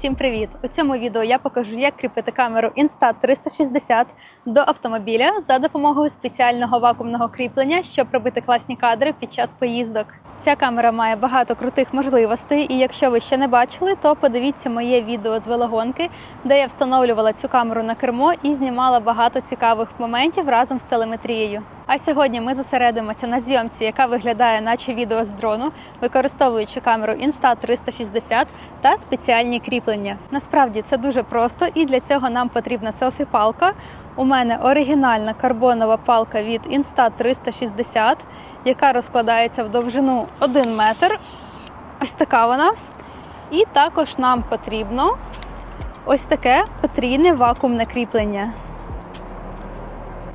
Всім привіт! У цьому відео я покажу, як кріпити камеру Insta360 до автомобіля за допомогою спеціального вакуумного кріплення, щоб робити класні кадри під час поїздок. Ця камера має багато крутих можливостей, і якщо ви ще не бачили, то подивіться моє відео з велогонки, де я встановлювала цю камеру на кермо і знімала багато цікавих моментів разом з телеметрією. А сьогодні ми зосередимося на зйомці, яка виглядає, наче відео з дрону, використовуючи камеру Insta360 та спеціальні кріплення. Насправді це дуже просто, і для цього нам потрібна селфі-палка. У мене оригінальна карбонова палка від Insta360, яка розкладається в довжину 1 метр. Ось така вона. І також нам потрібно ось таке потрійне вакуумне кріплення.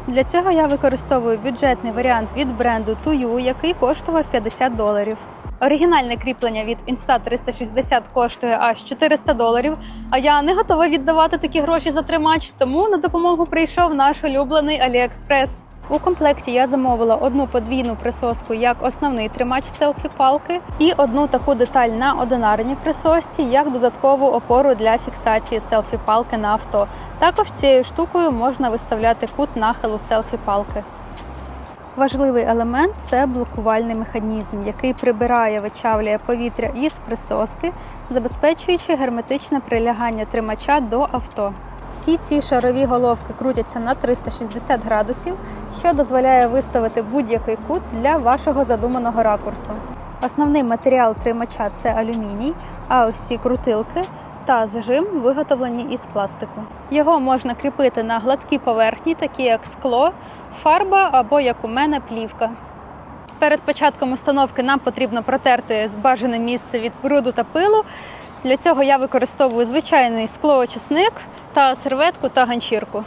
Для цього я використовую бюджетний варіант від бренду Tuyu, який коштував 50 доларів. Оригінальне кріплення від Insta360 коштує аж 400 доларів. А я не готова віддавати такі гроші за тримач, тому на допомогу прийшов наш улюблений AliExpress. У комплекті я замовила одну подвійну присоску як основний тримач селфі-палки і одну таку деталь на одинарній присосці як додаткову опору для фіксації селфі-палки на авто. Також цією штукою можна виставляти кут нахилу селфі-палки. Важливий елемент це блокувальний механізм, який прибирає, вичавлює повітря із присоски, забезпечуючи герметичне прилягання тримача до авто. Всі ці шарові головки крутяться на 360 градусів, що дозволяє виставити будь-який кут для вашого задуманого ракурсу. Основний матеріал тримача це алюміній, а ось ці крутилки та зажим виготовлені із пластику. Його можна кріпити на гладкі поверхні, такі як скло, фарба або, як у мене, плівка. Перед початком установки нам потрібно протерти збажане місце від бруду та пилу. Для цього я використовую звичайний склоочисник та серветку та ганчірку.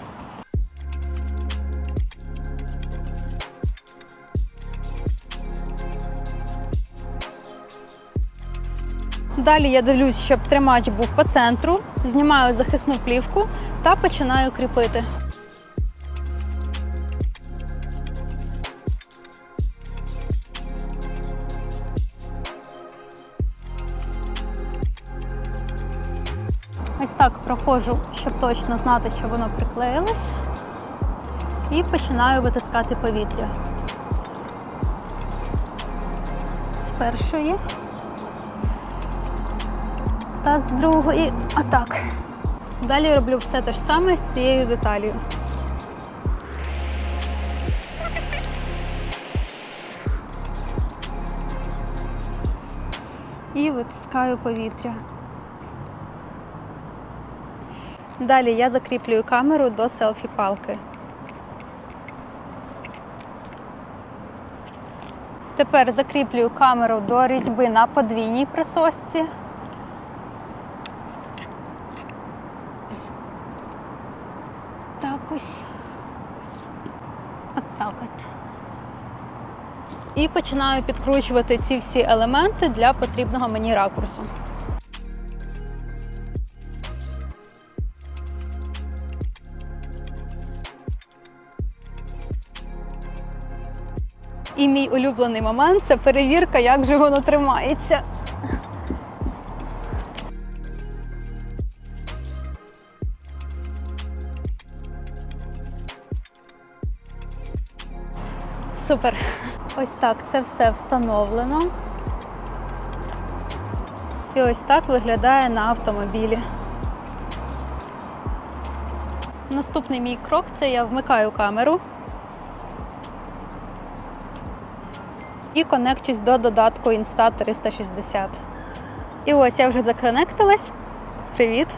Далі я дивлюсь, щоб тримач був по центру, знімаю захисну плівку та починаю кріпити. Так проходжу, щоб точно знати, що воно приклеїлось. І починаю витискати повітря. З першої та з другої. Отак. Далі роблю все те ж саме з цією деталью. І витискаю повітря. Далі я закріплюю камеру до селфі-палки. Тепер закріплюю камеру до різьби на подвійній присосці. Ось Так ось. От так от. І починаю підкручувати ці всі елементи для потрібного мені ракурсу. І мій улюблений момент це перевірка, як же воно тримається. Супер. Ось так це все встановлено. І ось так виглядає на автомобілі. Наступний мій крок це я вмикаю камеру. І конекчусь до додатку Insta360. І ось я вже законектилась. Привіт!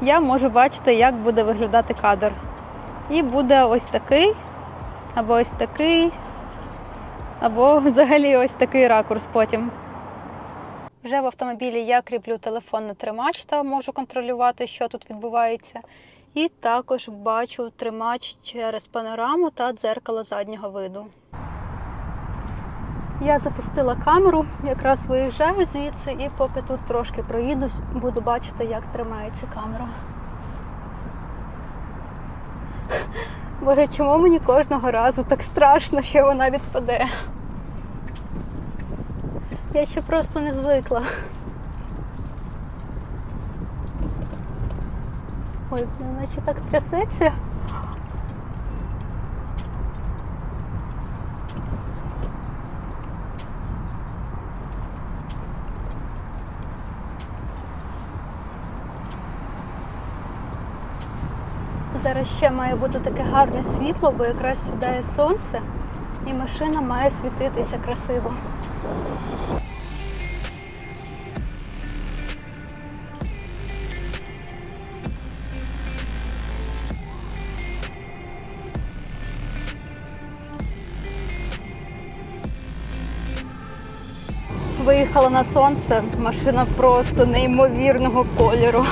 Я можу бачити, як буде виглядати кадр. І буде ось такий, або ось такий, або взагалі ось такий ракурс потім. Вже в автомобілі я кріплю телефон на тримач та можу контролювати, що тут відбувається. І також бачу тримач через панораму та дзеркало заднього виду. Я запустила камеру, якраз виїжджаю звідси, і поки тут трошки проїдусь, буду бачити, як тримається камера. Боже, чому мені кожного разу так страшно, що вона відпаде? Я ще просто не звикла. Ой, ну, наче так трясеться. Зараз ще має бути таке гарне світло, бо якраз сідає сонце, і машина має світитися красиво. Виїхала на сонце, машина просто неймовірного кольору.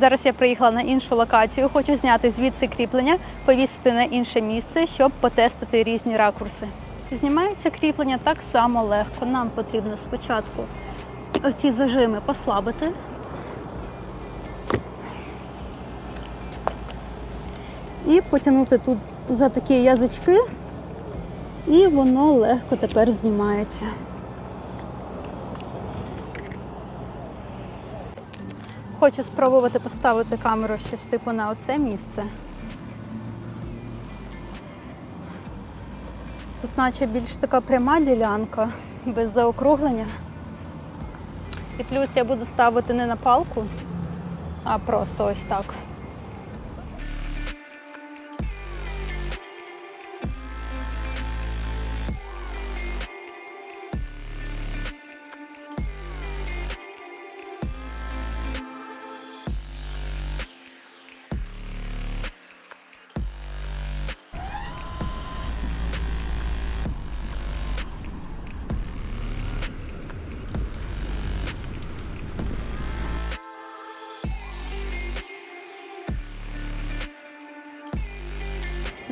Зараз я приїхала на іншу локацію. Хочу зняти звідси кріплення, повісити на інше місце, щоб потестити різні ракурси. Знімається кріплення так само легко. Нам потрібно спочатку оці зажими послабити. І потягнути тут за такі язички, і воно легко тепер знімається. Хочу спробувати поставити камеру щось типу на оце місце. Тут наче більш така пряма ділянка, без заокруглення. І плюс я буду ставити не на палку, а просто ось так.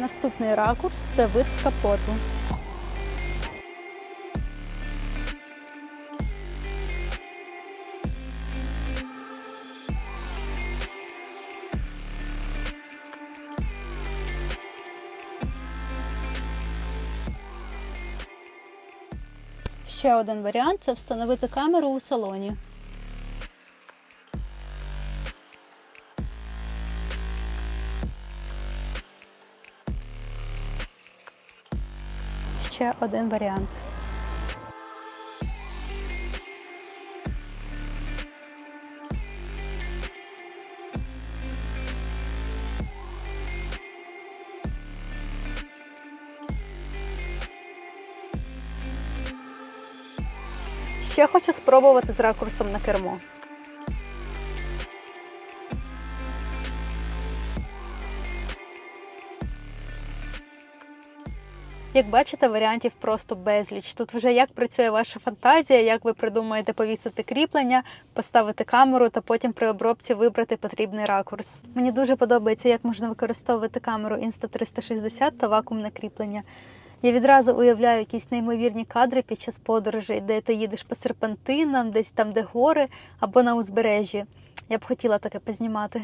Наступний ракурс це вид з капоту. Ще один варіант це встановити камеру у салоні. Ще один варіант. Ще хочу спробувати з ракурсом на кермо. Як бачите, варіантів просто безліч. Тут вже як працює ваша фантазія, як ви придумаєте повісити кріплення, поставити камеру та потім при обробці вибрати потрібний ракурс. Мені дуже подобається, як можна використовувати камеру Insta360 та вакуумне кріплення. Я відразу уявляю якісь неймовірні кадри під час подорожей, де ти їдеш по серпантинам, десь там, де гори або на узбережжі. Я б хотіла таке познімати.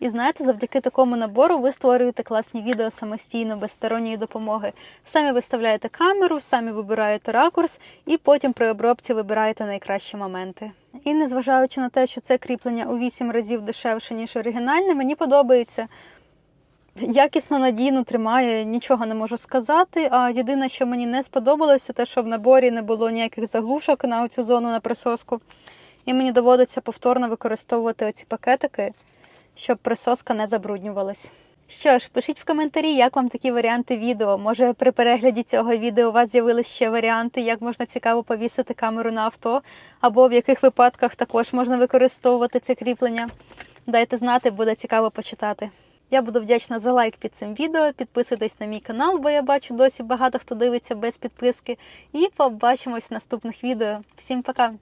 І знаєте, завдяки такому набору ви створюєте класні відео самостійно, без сторонньої допомоги. Самі виставляєте камеру, самі вибираєте ракурс, і потім при обробці вибираєте найкращі моменти. І незважаючи на те, що це кріплення у 8 разів дешевше, ніж оригінальне, мені подобається. Якісно надійно тримає, нічого не можу сказати. А єдине, що мені не сподобалося, те, що в наборі не було ніяких заглушок на цю зону на присоску. І мені доводиться повторно використовувати оці пакетики, щоб присоска не забруднювалась. Що ж, пишіть в коментарі, як вам такі варіанти відео. Може, при перегляді цього відео у вас з'явилися ще варіанти, як можна цікаво повісити камеру на авто, або в яких випадках також можна використовувати це кріплення. Дайте знати, буде цікаво почитати. Я буду вдячна за лайк під цим відео. Підписуйтесь на мій канал, бо я бачу досі багато хто дивиться без підписки. І побачимось в наступних відео. Всім пока!